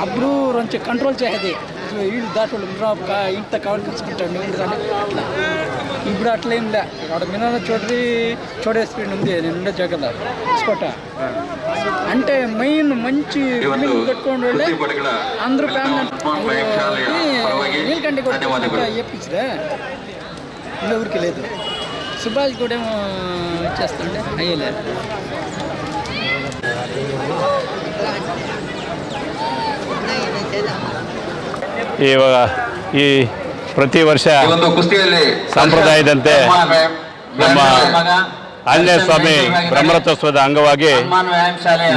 అప్పుడు కొంచెం control so వీళ్ళు దాంట్లో ఇంత కవర్ ఉండదని అట్లా ఇప్పుడు అట్లా ఏం లే. అక్కడ మినాల చోటది చోడే స్పీడ్ ఉంది. నేను ఉండే జగల స్కోట అంటే మెయిన్ మంచి కట్టుకోండి వాళ్ళే అందరూ ఫ్యామిలీ నీలకంటే కూడా చెప్పించరా ఇలా ఊరికి లేదు. సుభాష్ కూడా ఏమో ఇచ్చేస్తుండే అయ్యలే ಇವಾಗ ಈ ಪ್ರತಿ ವರ್ಷ ಸಂಪ್ರದಾಯದಂತೆ ನಮ್ಮ ಆಂಜನೇಯ ಸ್ವಾಮಿ ಬ್ರಹ್ಮರಥೋತ್ಸವದ ಅಂಗವಾಗಿ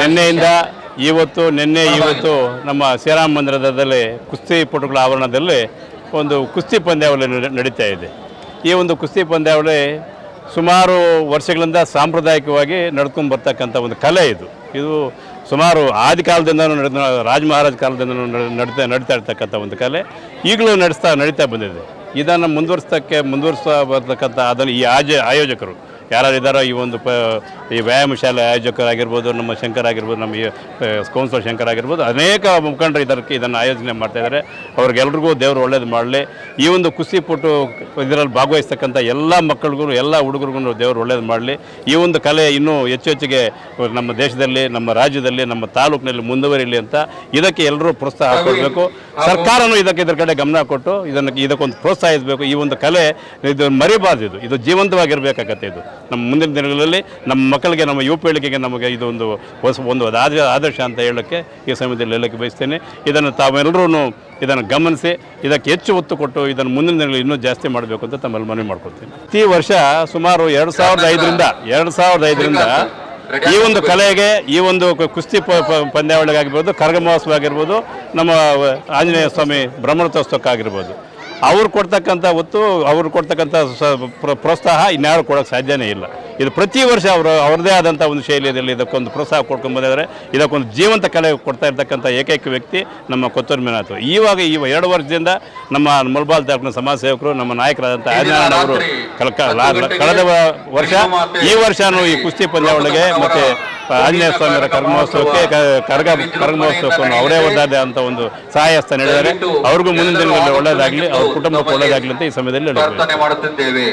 ನಿನ್ನೆಯಿಂದ ಇವತ್ತು ನಿನ್ನೆ ಇವತ್ತು ನಮ್ಮ ಶ್ರೀರಾಮ ಮಂದಿರದಲ್ಲಿ ಕುಸ್ತಿ ಪಟುಗಳ ಆವರಣದಲ್ಲಿ ಒಂದು ಕುಸ್ತಿ ಪಂದ್ಯಾವಳಿ ನಡೆ- ನಡೀತಾ ಇದೆ. ಈ ಒಂದು ಕುಸ್ತಿ ಪಂದ್ಯಾವಳಿ ಸುಮಾರು ವರ್ಷಗಳಿಂದ ಸಾಂಪ್ರದಾಯಿಕವಾಗಿ ನಡ್ಕೊಂಡು ಬರ್ತಕ್ಕಂಥ ಒಂದು ಕಲೆ ಇದು. ಇದು ಸುಮಾರು ಆದಿ ಕಾಲದಿಂದನೂ ನಡೆದ ರಾಜ ಮಹಾರಾಜ ಕಾಲದಿಂದನೂ ನಡೆ- ನಡೀತಾ ನಡೀತಾ ಇರ್ತಕ್ಕಂಥ ಒಂದು ಕಲೆ. ಈಗಲೂ ನಡೆಸ್ತಾ ನಡೀತಾ ಬಂದಿದೆ. ಇದನ್ನು ಮುಂದುವರಿಸ್ತಕ್ಕೆ ಮುಂದುವರಿಸ್ತಾ ಬರ್ತಕ್ಕಂಥ ಅದನ್ನು ಈ ಆಜ ಆಯೋಜಕರು ಯಾರು ಇದ್ದಾರೋ ಈ ಒಂದು ಪ ಈ ವ್ಯಾಯಾಮ ಶಾಲೆ ಆಯೋಜಕರಾಗಿರ್ಬೋದು ನಮ್ಮ ಶಂಕರ್ ಆಗಿರ್ಬೋದು ನಮ್ಮ ಕೌನ್ಸಿಲರ್ ಶಂಕರ್ ಆಗಿರ್ಬೋದು ಅನೇಕ ಮುಖಂಡರು ಇದಕ್ಕೆ ಇದನ್ನು ಆಯೋಜನೆ ಮಾಡ್ತಾಯಿದ್ದಾರೆ ಅವ್ರಿಗೆಲ್ರಿಗೂ ದೇವರು ಒಳ್ಳೇದು ಮಾಡಲಿ. ಈ ಒಂದು ಕುಸ್ತಿ ಪುಟ್ಟು ಇದರಲ್ಲಿ ಭಾಗವಹಿಸ್ತಕ್ಕಂಥ ಎಲ್ಲ ಮಕ್ಕಳಿಗೂ ಎಲ್ಲ ಹುಡುಗರಿಗೂ ದೇವರು ಒಳ್ಳೇದು ಮಾಡಲಿ. ಈ ಒಂದು ಕಲೆ ಇನ್ನೂ ಹೆಚ್ಚು ಹೆಚ್ಚಿಗೆ ನಮ್ಮ ದೇಶದಲ್ಲಿ ನಮ್ಮ ರಾಜ್ಯದಲ್ಲಿ ನಮ್ಮ ತಾಲೂಕಿನಲ್ಲಿ ಮುಂದುವರಿಲಿ ಅಂತ ಇದಕ್ಕೆ ಎಲ್ಲರೂ ಪ್ರೋತ್ಸಾಹ ಕೊಡಬೇಕು ಸರ್ಕಾರನೂ ಇದಕ್ಕೆ ಇದರ ಕಡೆ ಗಮನ ಕೊಟ್ಟು ಇದನ್ನು ಇದಕ್ಕೊಂದು ಪ್ರೋತ್ಸಾಹಿಸಬೇಕು. ಈ ಒಂದು ಕಲೆ ಇದು ಮರಿಬಾರ್ದು ಇದು. ಇದು ಜೀವಂತವಾಗಿರಬೇಕಾಗತ್ತೆ ಇದು. ನಮ್ಮ ಮುಂದಿನ ದಿನಗಳಲ್ಲಿ ನಮ್ಮ ಮಕ್ಕಳಿಗೆ, ನಮ್ಮ ಯುವ ಪೀಳಿಗೆಗೆ ನಮಗೆ ಇದು ಒಂದು ಹೊಸ ಒಂದು ಆದ, ಆದರ್ಶ ಅಂತ ಹೇಳೋಕ್ಕೆ ಈ ಸಮಯದಲ್ಲಿ ಹೇಳೋಕ್ಕೆ ಬಯಸ್ತೇನೆ. ಇದನ್ನು ತಾವೆಲ್ಲರೂ ಇದನ್ನು ಗಮನಿಸಿ, ಇದಕ್ಕೆ ಹೆಚ್ಚು ಒತ್ತು ಕೊಟ್ಟು ಇದನ್ನು ಮುಂದಿನ ದಿನಗಳಲ್ಲಿ ಇನ್ನೂ ಜಾಸ್ತಿ ಮಾಡಬೇಕು ಅಂತ ತಮ್ಮಲ್ಲಿ ಮನವಿ ಮಾಡ್ಕೊಳ್ತೀನಿ. ಪ್ರತಿ ವರ್ಷ ಸುಮಾರು ಎರಡು ಸಾವಿರದ ಐದರಿಂದ, ಎರಡು ಸಾವಿರದ ಐದರಿಂದ ಈ ಒಂದು ಕಲೆಗೆ, ಈ ಒಂದು ಕುಸ್ತಿ ಪಂದ್ಯಾವಳಿಗಾಗಿರ್ಬೋದು, ಕರಗ ಮಹೋತ್ಸವ ಆಗಿರ್ಬೋದು, ನಮ್ಮ ಆಂಜನೇಯ ಸ್ವಾಮಿ ಬ್ರಹ್ಮರಥೋತ್ಸವಕ್ಕಾಗಿರ್ಬೋದು. ಅವ್ರು ಕೊಡ್ತಕ್ಕಂಥ ಒತ್ತು ಅವ್ರು ಕೊಡ್ತಕ್ಕಂಥ ಪ್ರೋತ್ಸಾಹ ಇನ್ಯಾರು ಕೊಡೋಕ್ಕೆ ಸಾಧ್ಯನೇ ಇಲ್ಲ. ಇದು ಪ್ರತಿ ವರ್ಷ ಅವರು ಅವ್ರದೇ ಆದಂಥ ಒಂದು ಶೈಲಿಯಲ್ಲಿ ಇದಕ್ಕೊಂದು ಪ್ರೋತ್ಸಾಹ ಕೊಡ್ಕೊಂಡು ಬಂದಿದ್ದಾರೆ. ಇದಕ್ಕೊಂದು ಜೀವಂತ ಕಲೆ ಕೊಡ್ತಾ ಇರ್ತಕ್ಕಂಥ ಏಕೈಕ ವ್ಯಕ್ತಿ ನಮ್ಮ ಕೊತ್ತೂರು ಮೀನಾಥ್ ಇವಾಗ ಈ ಎರಡು ವರ್ಷದಿಂದ ನಮ್ಮ ಮುಲ್ಬಾಲ್ ತಾಲೂಕಿನ ಸಮಾಜ ಸೇವಕರು ನಮ್ಮ ನಾಯಕರಾದಂಥ ಆದಿನಾರಾಯಣ ಅವರು ಕಳೆದ ವರ್ಷ ಈ ವರ್ಷನೂ ಈ ಕುಸ್ತಿ ಪಂದ್ಯಾವಳಿಗೆ ಮತ್ತು ಆಂಜನೇಯ ಸ್ವಾಮಿಯವರ ಕರ್ಮೋತ್ಸವಕ್ಕೆ ಕರ್ಗ ಕರಗ ಅವರೇ ಒಂದಾದ ಅಂತ ಒಂದು ಸಹಾಯ ಹಸ್ತ ನೀಡಿದ್ದಾರೆ ಅವ್ರಿಗೂ ಮುಂದಿನ ದಿನಗಳಲ್ಲಿ ಒಳ್ಳೆಯದಾಗಲಿ ಅವ್ರ ಕುಟುಂಬಕ್ಕೆ ಒಳ್ಳೆಯದಾಗಲಿ ಅಂತ ಈ ಸಮಯದಲ್ಲಿ ಮಾಡುತ್ತಿದ್ದೇವೆ.